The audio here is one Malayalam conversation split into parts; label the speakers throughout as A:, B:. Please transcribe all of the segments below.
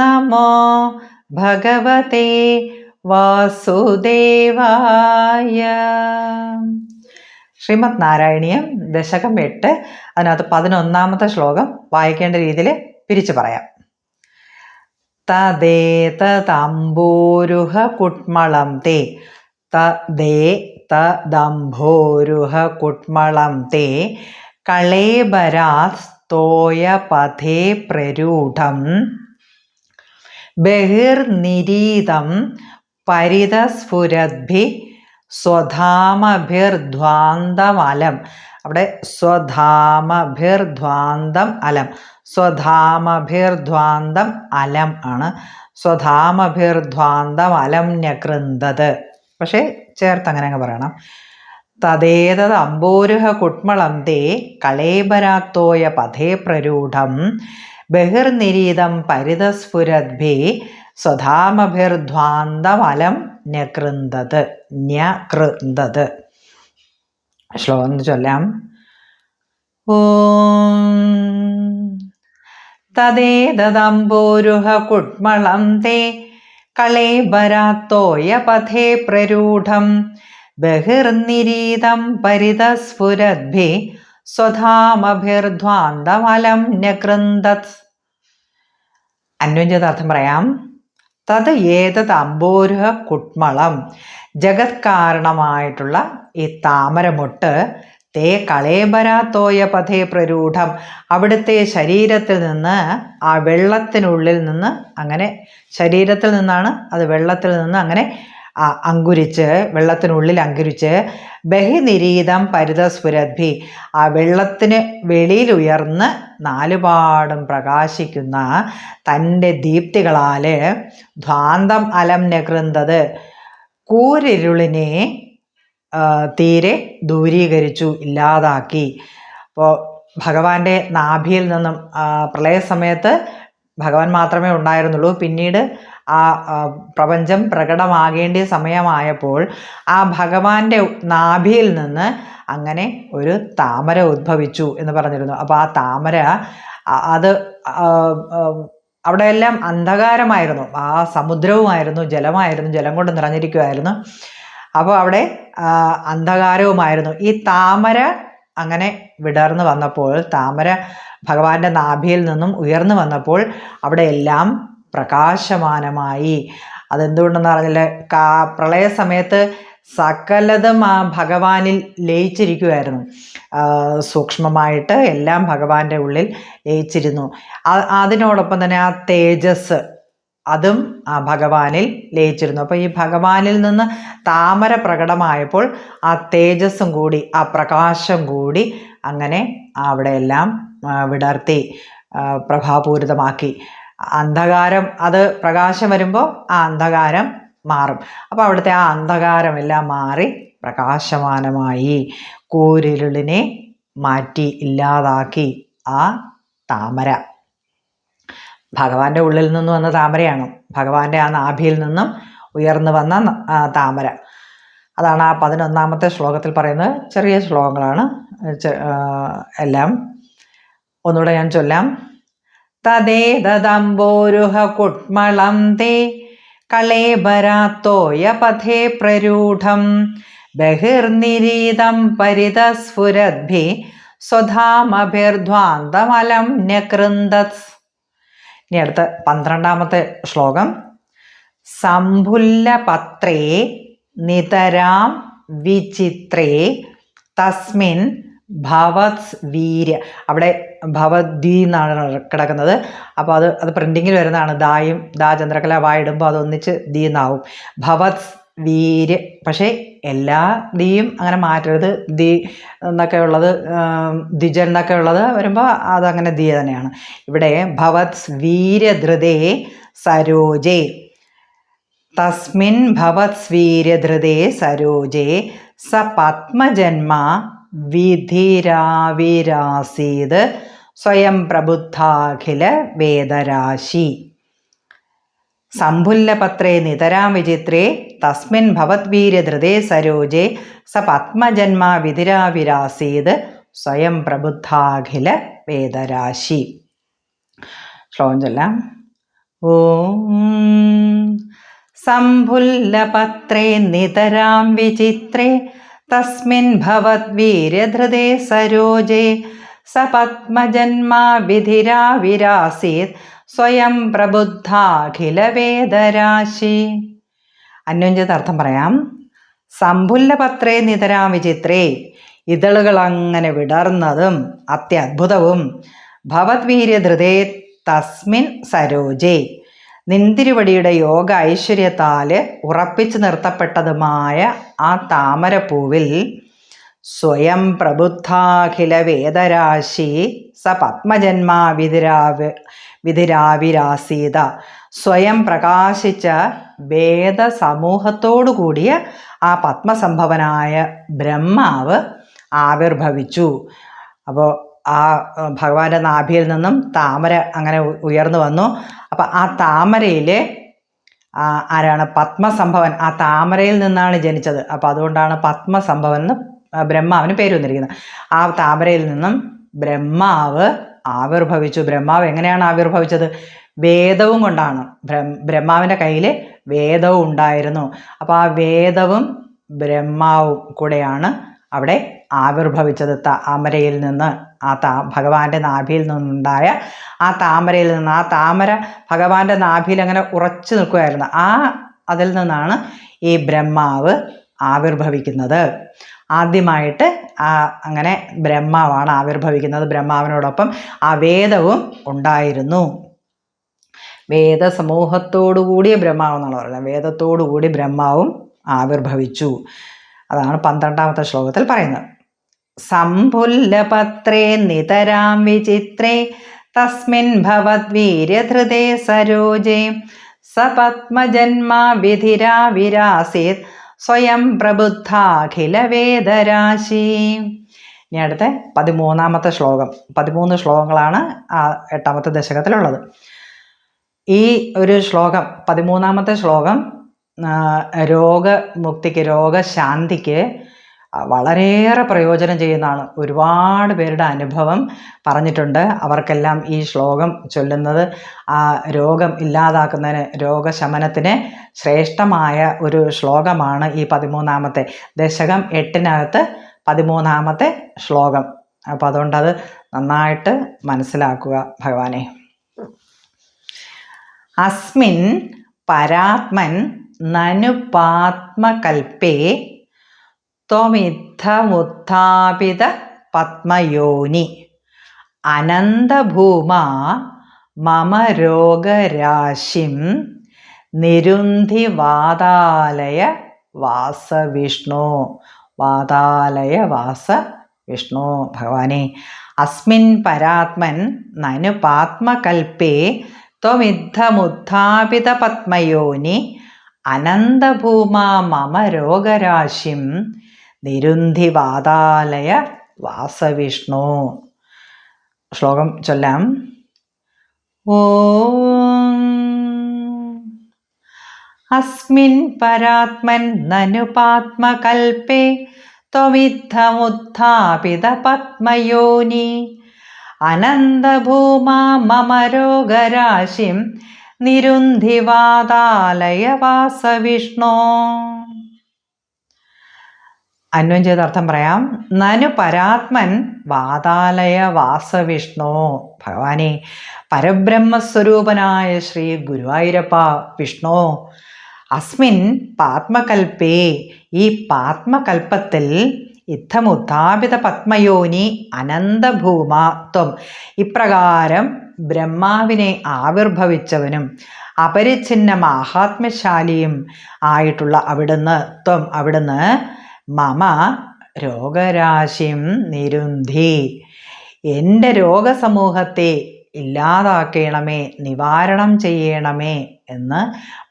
A: നമോ ഭഗവതേ വാസുദേവായ ശ്രീമദ് നാരായണീയം ദശകം എട്ട് അതിനകത്ത് പതിനൊന്നാമത്തെ ശ്ലോകം വായിക്കേണ്ട രീതിയിൽ പിരിച്ചു പറയാം. തദേതമ്പൂരുഹ കുട്മളം തേ തദേ തദംഭോരുഹ കുട്മളം തേ കളേബരാസ്തോയ പഥേ പ്രരൂഢം ബഹിർനിരീതം പരിതസ്ഫുരദ്ഭി സ്വധാമഭിർധ്വാന്തമലം അവിടെ സ്വധാമഭിർധ്വാന്തം അലം. സ്വധാമഭിർധ്വാന്തം അലം ആണ്. സ്വധാമഭിർധ്വാന്തം അലം പക്ഷേ ചേർത്ത് അങ്ങനെ അങ്ങ് പറയണം. തദേതത് അമ്പോരുഹ കുട്മളം തേ കളേബരാത്തോയ പഥേ പ്രരൂഢം ബഹിർനിരീതം പരിതസ്ഫുരദ്ഭി സ്വധാമഭിർധ്വാന്തമലം ഞകൃന്തത് ഞകൃന്തത് ശ്ലോകം ചൊല്ലാം. തദേതദംബോരുഹ കുട്മളം തേ കളേബരാത്തോയ പഥേ പ്രരൂഢം ബഹിർനിരീതം പരിതസ്ഫുരദ്ഭി സ്വധാമഭിർധ്വാന്തമലം നകൃന്ദത് അന്വഞ്ചതാർത്ഥം പറയാം. തത് ഏതത് അമ്പോരുഹ കുട്മളം. ജഗത് കാരണമായിട്ടുള്ള ഈ താമരമുട്ട് തേ കളേബരാത്തോയ പഥേ പ്രരൂഢം. അവിടുത്തെ ശരീരത്തിൽ നിന്ന് ആ വെള്ളത്തിനുള്ളിൽ നിന്ന് അങ്ങനെ ശരീരത്തിൽ നിന്നാണ് അത് വെള്ളത്തിൽ നിന്ന് അങ്ങനെ അങ്കുരിച്ച് വെള്ളത്തിനുള്ളിൽ അങ്കുരിച്ച് ബഹിനിരീതം പരിതസ്ഫുരദ്ഭി ആ വെള്ളത്തിന് വെളിയിലുയർന്ന് നാലുപാടും പ്രകാശിക്കുന്ന തന്റെ ദീപ്തികളാൽ ധ്വാന്തം അലം നകൃന്തത് കൂരിരുളിനെ തീരെ ദൂരീകരിച്ചു ഇല്ലാതാക്കി. അപ്പോൾ ഭഗവാന്റെ നാഭിയിൽ നിന്നും പ്രളയ സമയത്ത് ഭഗവാൻ മാത്രമേ ഉണ്ടായിരുന്നുള്ളൂ. പിന്നീട് ആ പ്രപഞ്ചം പ്രകടമാകേണ്ട സമയമായപ്പോൾ ആ ഭഗവാന്റെ നാഭിയിൽ നിന്ന് അങ്ങനെ ഒരു താമര ഉദ്ഭവിച്ചു എന്ന് പറഞ്ഞിരുന്നു. അപ്പോൾ ആ താമര അത് അവിടെയെല്ലാം അന്ധകാരമായിരുന്നു. ആ സമുദ്രവുമായിരുന്നു ജലമായിരുന്നു ജലം കൊണ്ട് നിറഞ്ഞിരിക്കുമായിരുന്നു അപ്പോൾ അവിടെ അന്ധകാരവുമായിരുന്നു. ഈ താമര അങ്ങനെ വിടർന്നു വന്നപ്പോൾ താമര ഭഗവാന്റെ നാഭിയിൽ നിന്നും ഉയർന്നു വന്നപ്പോൾ അവിടെ എല്ലാം പ്രകാശമാനമായി. അതെന്തുകൊണ്ടെന്ന് പറഞ്ഞാൽ കാ പ്രളയ സമയത്ത് സകലതും ആ ഭഗവാനിൽ ലയിച്ചിരിക്കുമായിരുന്നു സൂക്ഷ്മമായിട്ട് എല്ലാം ഭഗവാന്റെ ഉള്ളിൽ ലയിച്ചിരുന്നു. അതിനോടൊപ്പം തന്നെ ആ തേജസ് അതും ആ ഭഗവാനിൽ ലയിച്ചിരുന്നു. അപ്പോൾ ഈ ഭഗവാനിൽ നിന്ന് താമര പ്രകടമായപ്പോൾ ആ തേജസ്സും കൂടി ആ പ്രകാശം കൂടി അങ്ങനെ അവിടെയെല്ലാം വിടർത്തി പ്രഭാപൂരിതമാക്കി അന്ധകാരം അത് പ്രകാശം വരുമ്പോൾ ആ അന്ധകാരം മാറും. അപ്പോൾ അവിടുത്തെ ആ അന്ധകാരമെല്ലാം മാറി പ്രകാശമാനമായി കൂരിരുളിനെ മാറ്റി ഇല്ലാതാക്കി ആ താമര. ഭഗവാന്റെ ഉള്ളിൽ നിന്ന് വന്ന താമരയാണ്. ഭഗവാന്റെ ആ നാഭിയിൽ നിന്നും ഉയർന്നു വന്ന താമര. അതാണ് ആ പതിനൊന്നാമത്തെ ശ്ലോകത്തിൽ പറയുന്നത്. ചെറിയ ശ്ലോകങ്ങളാണ്. എല്ലാം ഒന്നുകൂടെ ഞാൻ ചൊല്ലാം. തദേതദംബോരുഹ കുട്മളം തേ കളേബരാത്തോയ പഥേ പ്രരൂഢം. ബഹിർനിരീതം പരിതസ്ഫുരദ്ഭി സ്വധാമഭിർധ്വാന്തമലം ന്യകൃന്ദത് ഇനി അടുത്ത പന്ത്രണ്ടാമത്തെ ശ്ലോകം. സംഭുല്ലപത്രേ നിതരാം വിചിത്രേ തസ്മിൻ ഭവത്സ് വീര്യ. അവിടെ ഭവദ്വി എന്നാണ് കിടക്കുന്നത്. അപ്പോൾ അത് അത് പ്രിന്റിങ്ങിൽ വരുന്നതാണ്. ദായും ദാ ചന്ദ്രകല വായിടുമ്പോൾ അതൊന്നിച്ച് ദീ എന്നാവും ഭവത് വീര് പക്ഷേ എല്ലാ ദീയും അങ്ങനെ മാറ്റരുത്. ദി എന്നൊക്കെ ഉള്ളത് ദ്വിജൻ എന്നൊക്കെ ഉള്ളത് വരുമ്പോൾ അതങ്ങനെ ദീ തന്നെയാണ്. ഇവിടെ ഭവത് വീരധൃതേ സരോജേ. തസ്മിൻ ഭവത് വീരധൃതേ സരോജേ. സ പത്മജന്മ വിധിരാവിരാസീത് സ്വയം പ്രബുദ്ധാഖില വേദരാശി. സംഭുല്ലപത്രേ നിതരാം വിചിത്രേ തസ്മിൻ ഭവദ്വീര്യധൃതേ സരോജേ സ പത്മജന്മാ വിധിരാവിരാസീത് സ്വയം പ്രബുദ്ധാഖില വേദരാശി. ശ്ലോകം ചൊല്ലാം ഓം. സംഭുല്ലപത്രേ നിതരാം വിചിത്രേ തസ്മിൻ ഭവദ്വീര്യധൃതേ സരോജേ സ പത്മജന്മാ വിധിരാവിരാസീത് സ്വയം പ്രബുദ്ധാഖിലവേദരാശി അന്വഞ്ചത് അർത്ഥം പറയാം. സംഭുല്ലപത്രേ നിതരാം വിചിത്രേ ഇതളുകൾ അങ്ങനെ വിടർന്നതും അത്യത്ഭുതവും. ഭവത്വീര്യധൃതേ തസ്മിൻ സരോജേ. നിന്തിരുവടിയുടെ യോഗ ഐശ്വര്യത്താൽ ഉറപ്പിച്ചു നിർത്തപ്പെട്ടതുമായ ആ താമരപ്പൂവിൽ സ്വയം പ്രബുദ്ധാഖില വേദരാശി സ പത്മജന്മാ വിതിരാവ് വിധിരാവിരാസീത സ്വയം പ്രകാശിച്ച വേദസമൂഹത്തോടു കൂടിയ ആ പത്മസംഭവനായ ബ്രഹ്മാവ് ആവിർഭവിച്ചു. അപ്പോൾ ആ ഭഗവാന്റെ നാഭിയിൽ നിന്നും താമര അങ്ങനെ ഉയർന്നു വന്നു. അപ്പം ആ താമരയിൽ ആരാണ്? പത്മസംഭവൻ. ആ താമരയിൽ നിന്നാണ് ജനിച്ചത്. അപ്പോൾ അതുകൊണ്ടാണ് പത്മസംഭവൻ എന്ന് ബ്രഹ്മാവിന് പേര് വന്നിരിക്കുന്നത്. ആ താമരയിൽ നിന്നും ബ്രഹ്മാവ് ആവിർഭവിച്ചു. ബ്രഹ്മാവ് എങ്ങനെയാണ് ആവിർഭവിച്ചത്? വേദവും കൊണ്ടാണ്. ബ്രഹ്മാവിന്റെ കയ്യിൽ വേദവും ഉണ്ടായിരുന്നു. അപ്പോൾ ആ വേദവും ബ്രഹ്മാവും കൂടെയാണ് അവിടെ ആവിർഭവിച്ചത് താമരയിൽ നിന്ന്. ആ താ ഭഗവാന്റെ നാഭിയിൽ നിന്നുണ്ടായ ആ താമരയിൽ നിന്ന് ആ താമര ഭഗവാന്റെ നാഭിയിൽ അങ്ങനെ ഉറച്ചു നിൽക്കുകയായിരുന്നു ആ അതിൽ നിന്നാണ് ഈ ബ്രഹ്മാവ് ആവിർഭവിക്കുന്നത്. ആദ്യമായിട്ട് ആ അങ്ങനെ ബ്രഹ്മാവാണ് ആവിർഭവിക്കുന്നത്. ബ്രഹ്മാവിനോടൊപ്പം ആ വേദവും ഉണ്ടായിരുന്നു. വേദസമൂഹത്തോടു കൂടിയ ബ്രഹ്മാവ് എന്നുള്ള പറയുന്നത്. വേദത്തോടുകൂടി ബ്രഹ്മാവും ആവിർഭവിച്ചു. അതാണ് പന്ത്രണ്ടാമത്തെ ശ്ലോകത്തിൽ പറയുന്നത്. സംഭുല്ലപത്രേ നിതരാം വിചിത്രേ തസ്മിൻ ഭവദ്വീര്യധൃതേ സരോജേ. സപത്മജന്മാ വിധിരാവിരാസീത് സ്വയം പ്രബുദ്ധാഖില വേദരാശി ഇനി അടുത്ത പതിമൂന്നാമത്തെ ശ്ലോകം. പതിമൂന്ന് ശ്ലോകങ്ങളാണ് ആ എട്ടാമത്തെ ദശകത്തിലുള്ളത്. ഈ ഒരു ശ്ലോകം പതിമൂന്നാമത്തെ ശ്ലോകം രോഗമുക്തിക്ക് രോഗശാന്തിക്ക് വളരെയേറെ പ്രയോജനം ചെയ്യുന്നതാണ്. ഒരുപാട് പേരുടെ അനുഭവം പറഞ്ഞിട്ടുണ്ട്. അവർക്കെല്ലാം ഈ ശ്ലോകം ചൊല്ലുന്നത് ആ രോഗം ഇല്ലാതാക്കുന്നതിന് രോഗശമനത്തിന് ശ്രേഷ്ഠമായ ഒരു ശ്ലോകമാണ് ഈ പതിമൂന്നാമത്തെ. ദശകം എട്ടിനകത്ത് പതിമൂന്നാമത്തെ ശ്ലോകം. അപ്പോൾ അതുകൊണ്ടത് നന്നായിട്ട് മനസ്സിലാക്കുക ഭഗവാനെ. അസ്മിൻ പരാത്മൻ നനുപാത്മകൽപ്പേ ത്വമിദ്ധമുത്ഥാപിത പത്മയോനി. അനന്തഭൂമ മമ രോഗരാശിം നിരുന്ധി വാതാലയ വാസവിഷ്ണു. വാതാലയ വാസ വിഷ്ണു ഭഗവാനെ അസ്മിൻ പരാത്മൻ നനുപാത്മകൽപ്പേ ത്വമിദ്ധമുത്ഥാപിത പത്മയോനി. അനന്തഭൂമ മമ രോഗരാശിം നിരുന്ധി വാതാലയ വാസവിഷ്ണു. ശ്ലോകം ചൊല്ലാം. ഓം. അസ്മിൻ പരാത്മൻ നനുപാത്മകൽപേ ത്വമിദ്ധമുത്ഥാപിത പത്മയോനി. അനന്തഭൂമാ മമ രോഗരാശിം നിരുന്ധിവാതാലയ വാസവിഷ്ണു. അന്വയം ചെയ്ത അർത്ഥം പറയാം. നനു പരാത്മൻ വാതാലയ വാസവിഷ്ണു. ഭഗവാനെ പരബ്രഹ്മസ്വരൂപനായ ശ്രീ ഗുരുവായൂരപ്പ വിഷ്ണു അസ്മിൻ പാത്മകൽപ്പേ ഈ പാത്മകൽപ്പത്തിൽ ഇത്തമുദ്ധാപിത പത്മയോനി അനന്തഭൂമാത്വം ഇപ്രകാരം ബ്രഹ്മാവിനെ ആവിർഭവിച്ചവനും അപരിച്ഛിന്ന മാഹാത്മ്യശാലിയും ആയിട്ടുള്ള അവിടുന്ന് ത്വം. അവിടുന്ന് മമ രോഗരാശിം നിരുന്ധി. എന്റെ രോഗസമൂഹത്തെ ഇല്ലാതാക്കണമേ നിവാരണം ചെയ്യണമേ. എന്ന്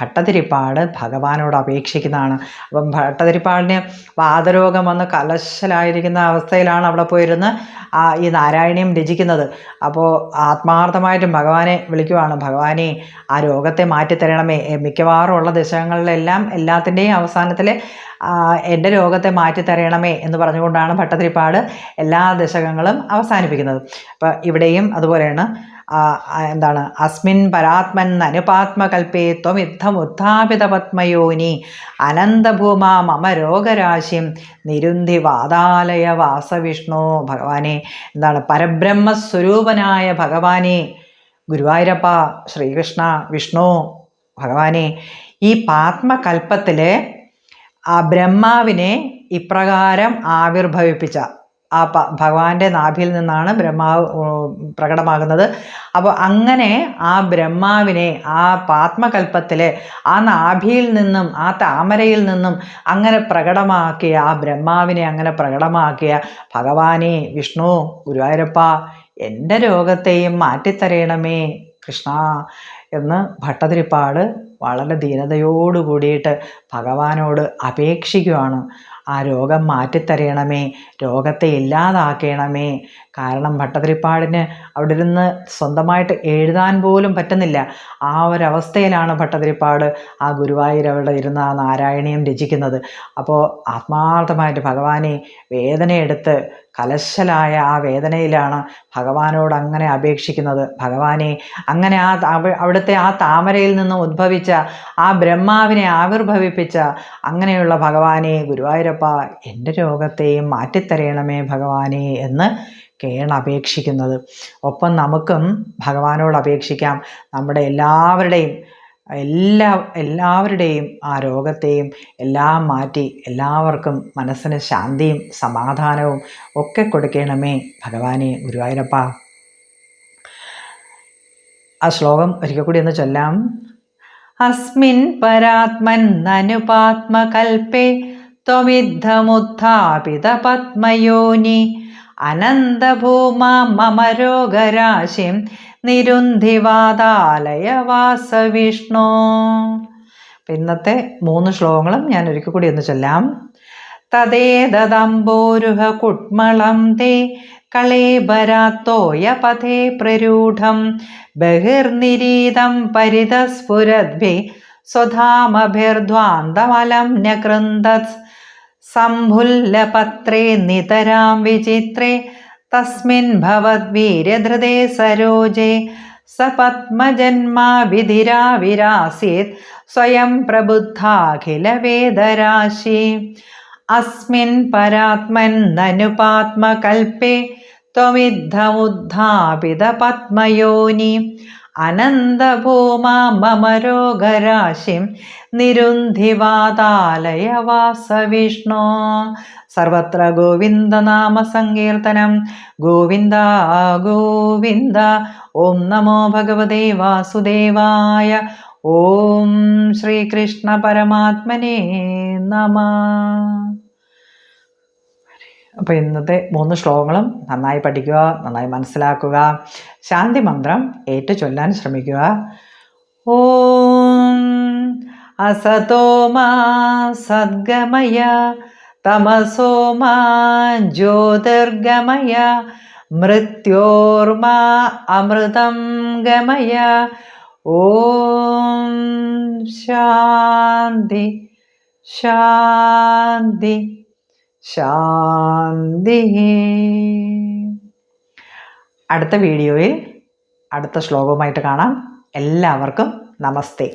A: ഭട്ടതിരിപ്പാട് ഭഗവാനോട് അപേക്ഷിക്കുന്നതാണ്. അപ്പം ഭട്ടതിരിപ്പാടിന് വാതരോഗം വന്ന് കലശലായിരിക്കുന്ന അവസ്ഥയിലാണ് അവിടെ പോയിരുന്ന് ഈ നാരായണീയം രചിക്കുന്നത്. അപ്പോൾ ആത്മാർത്ഥമായിട്ടും ഭഗവാനെ വിളിക്കുവാണ്. ഭഗവാനെ ആ രോഗത്തെ മാറ്റിത്തരണമേ. മിക്കവാറും ഉള്ള ദശകങ്ങളിലെല്ലാം എല്ലാത്തിന്റെയും അവസാനത്തിൽ എന്റെ രോഗത്തെ മാറ്റിത്തരണമേ എന്ന് പറഞ്ഞുകൊണ്ടാണ് ഭട്ടതിരിപ്പാട് എല്ലാ ദശകങ്ങളും അവസാനിപ്പിക്കുന്നത്. അപ്പോൾ ഇവിടെയും അതുപോലെയാണ്. എന്താണ് അസ്മിൻ പരാത്മൻ അനുപാത്മകൽപ്പേ ത്വമിദ്ധം ഉത്ഥാപിത പത്മയോനി അനന്തഭൂമ മമ രോഗരാശിം നിരുന്ധി വാതാലയ വാസവിഷ്ണു ഭഗവാനെ. എന്താണ് പരബ്രഹ്മസ്വരൂപനായ ഭഗവാനെ ഗുരുവായൂരപ്പ ശ്രീകൃഷ്ണ വിഷ്ണു ഭഗവാനെ. ഈ പാത്മകൽപ്പത്തിൽ ആ ബ്രഹ്മാവിനെ ഇപ്രകാരം ആവിർഭവിപ്പിച്ച ആ ഭഗവാന്റെ നാഭിയിൽ നിന്നാണ് ബ്രഹ്മാവ് പ്രകടമാകുന്നത്. അപ്പോൾ അങ്ങനെ ആ ബ്രഹ്മാവിനെ ആ പാത്മകൽപ്പത്തിലെ ആ നാഭിയിൽ നിന്നും ആ താമരയിൽ നിന്നും അങ്ങനെ പ്രകടമാക്കിയ ആ ബ്രഹ്മാവിനെ അങ്ങനെ പ്രകടമാക്കിയ ഭഗവാനെ വിഷ്ണു ഗുരുവായൂരപ്പ എന്റെ രോഗത്തെയും മാറ്റിത്തരയണമേ കൃഷ്ണ. എന്ന് ഭട്ടതിരിപ്പാട് വളരെ ദീനതയോടു കൂടിയിട്ട് ഭഗവാനോട് അപേക്ഷിക്കുകയാണ് ആ രോഗം മാറ്റിത്തരയണമേ രോഗത്തെ ഇല്ലാതാക്കണമേ. കാരണം ഭട്ടതിരിപ്പാടിന് അവിടെ ഇരുന്ന് സ്വന്തമായിട്ട് എഴുതാൻ പോലും പറ്റുന്നില്ല. ആ ഒരവസ്ഥയിലാണ് ഭട്ടതിരിപ്പാട് ആ ഗുരുവായൂർ അവിടെ ഇരുന്ന് ആ നാരായണീയം രചിക്കുന്നത്. അപ്പോൾ ആത്മാർത്ഥമായിട്ട് ഭഗവാനെ വേദനയെടുത്ത് കലശലായ ആ വേദനയിലാണ് ഭഗവാനോട് അങ്ങനെ അപേക്ഷിക്കുന്നത്. ഭഗവാനെ അങ്ങനെ ആ അവിടുത്തെ ആ താമരയിൽ നിന്ന് ഉദ്ഭവിച്ച ആ ബ്രഹ്മാവിനെ ആവിർഭവിപ്പിച്ച അങ്ങനെയുള്ള ഭഗവാനെ ഗുരുവായൂരപ്പ എന്റെ രോഗത്തെയും മാറ്റിത്തരയണമേ ഭഗവാനെ എന്ന് കേണപേക്ഷിക്കുന്നത് ഒപ്പം നമുക്കും ഭഗവാനോട് അപേക്ഷിക്കാം. നമ്മുടെ എല്ലാവരുടെയും എല്ലാ എല്ലാവരുടെയും ആ രോഗത്തെയും എല്ലാം മാറ്റി എല്ലാവർക്കും മനസ്സിന് ശാന്തിയും സമാധാനവും ഒക്കെ കൊടുക്കണമേ ഭഗവാനെ ഗുരുവായൂരപ്പ. ആ ശ്ലോകം ഒരിക്കൽ കൂടി ഒന്ന് ചൊല്ലാം. അസ്മിൻ പരാത്മൻ അനുപാത്മകൽപ്പേ ത്വമിദ്ധമുത്ഥാപിത പത്മയോനി അനന്തഭൂമ മമ നിരുന്ധിവാതാലയ വാസവിഷ്ണു ഇന്നത്തെ മൂന്ന് ശ്ലോകങ്ങളും ഞാൻ ഒരിക്കൽ കൂടി ഒന്ന് ചൊല്ലാം. തദേതദംബോരുഹ കുട്മളം തേ കളേബരാത്തോയ പഥേ പ്രരൂഢം ബഹിർനിരീതം പരിതസ്ഫുരദ്ഭി സ്വധാമഭിർധ്വാന്തമലം ന്യകൃന്ദ സംഭുല്ലപത്രേ നിതരാം വിചിത്രേ तस्मिन् भवद्वीर्यधृदे सरोजे सपद्मजन्माभिधिरा विरासीत् स्वयं प्रबुद्धाखिलवेदराशि। अस्मिन् परात्मन्ननुपात्मकल्पे त्वमिद्धमुद्धापितपद्मयोनि അനന്തഭൂമാ മമ രോഗരാശിം നിരുന്ധിവാതാലയ വാസവിഷ്ണോ സർവത്ര ഗോവിന്ദനാമ സങ്കീർത്തനം ഗോവിന്ദ ഗോവിന്ദ. ഓം നമോ ഭഗവതേ വാസുദേവായ. ഓം ശ്രീകൃഷ്ണ പരമാത്മനേ നമ. അപ്പോൾ ഇന്നത്തെ മൂന്ന് ശ്ലോകങ്ങളും നന്നായി പഠിക്കുക നന്നായി മനസ്സിലാക്കുക. ശാന്തി മന്ത്രം ഏറ്റു ചൊല്ലാൻ ശ്രമിക്കുക. ഓം അസതോമാ സദ്ഗമയ തമസോമാ ജ്യോതിർഗമയ മൃത്യോർമാ അമൃതം ഗമയ. ഓം ശാന്തി ശാന്തി. ശാന്തി. അടുത്ത വീഡിയോയിൽ അടുത്ത ശ്ലോകവുമായിട്ട് കാണാം. എല്ലാവർക്കും നമസ്തേ.